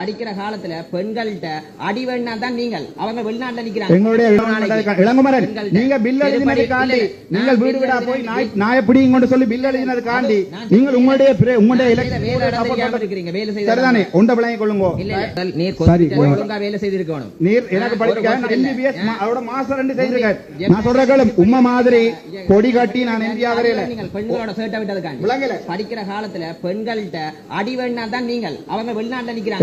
அடிக்கிற காலத்துல பெண்கள்கிட்ட அடி வேணா தான் நீங்கள். அவங்க வெளிநாட்டுல நிக்கிறாங்க. எங்களுடைய இளங்குமரன் நீங்க பில் எழுதினதுக்காண்டி இல்ல, இல்ல, நீங்கள் வீடு வீடா போய் நாய் நாயை பிடிங்க கொண்டு சொல்லி பில் எழுதினதுக்காண்டி நான் நீங்கள் உங்களுடைய உங்களுடைய இருக்கிறீங்க, வேலை செய்த சரிதானே. உண்ட விளங்கி கொள்ளுங்க. நீர் சரி, ஒழுங்கா வேலை செய்திருக்கணும். நீர் எனக்கு படிக்க. எம்பிபிஎஸ் அதோட மாசம் ரெண்டு செய்திருக்கேன். எம்- நான் சொல்ற கேளு உம்மை மாதிரி கொடி கட்டி நான் எம்பி ஆகறையில நீங்கள் பெண்களோட சேட்டை விட்டதுக்காண்டி படிக்கிற காலத்துல பெண்கள்கிட்ட அடி வேணா தான் நீங்கள். அவங்க வெளிநாட்டுல நிக்கிறாங்க.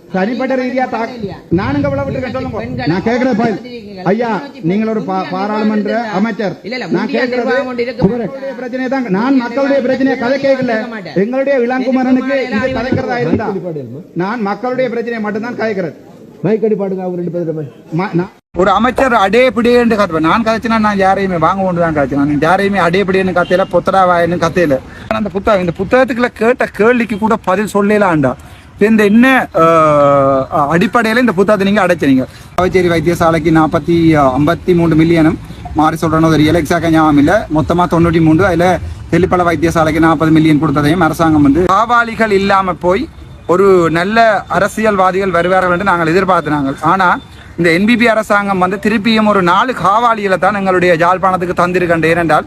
தனிப்பட்ட ரீதியா நானுங்க விட்டுருக்கேன் சொல்லுங்க. நான் கேட்கிறேன் பாய் ஐயா நீங்கள் ஒரு பா- பாராளுமன்ற அமைச்சர். நான் கேட்கிறது பிரச்சனை தான் நான் மக்களுடைய பிரச்சனையை கதை கேட்கல. எங்களுடைய இளங்குமரனுக்கு இது கதைக்கிறதா இருந்தா? நான் மக்களுடைய பிரச்சனையை மட்டும்தான் கதைக்கிறேன் மைக்கடி பாடுங்க அவங்க ரெண்டு பேரும் ம- நான் ஒரு அமைச்சர் அடே பிடின்னு கத்துவேன் நான் கதைச்சினா நான் யாரையுமே வாங்க கொண்டு தான் கதைச்சேன் நான் யாரையுமே அடே பிடின்னு கத்தையில பொத்தடா வாயின்னு கத்தையில. அந்த புத்தகம் இந்த புத்தகத்துக்குள்ள கேட்ட கேள்விக்கு கூட பதில் சொல்லலாம்டா. இந்த என்ன அடிப்படையில இந்த புத்தகத்தை நீங்க அடைச்சீங்க அவச்சேரி வைத்தியசாலைக்கு நாற்பத்தி ஐம்பத்தி மூணு மில்லியனும் மாறி சொல்றேன்னு தெரியல எக்ஸாக்டா ஞாபகம் இல்ல. மொத்தமா தொண்ணூற்றி மூன்று அதுல தெளிப்பள வைத்தியசாலைக்கு நாற்பது மில்லியன் கொடுத்ததையும் அரசாங்கம் வந்து காவாளிகள் இல்லாம போய் ஒரு நல்ல அரசியல்வாதிகள் வருவார்கள் என்று நாங்கள் எதிர்பார்த்தினாங்க. ஆனா இந்த என்பிபி அரசாங்கம் வந்து திருப்பியும் ஒரு நாலு காவாளிகளை தான் எங்களுடைய யாழ்ப்பாணத்துக்கு தந்திருக்கின்ற ஏனென்றால்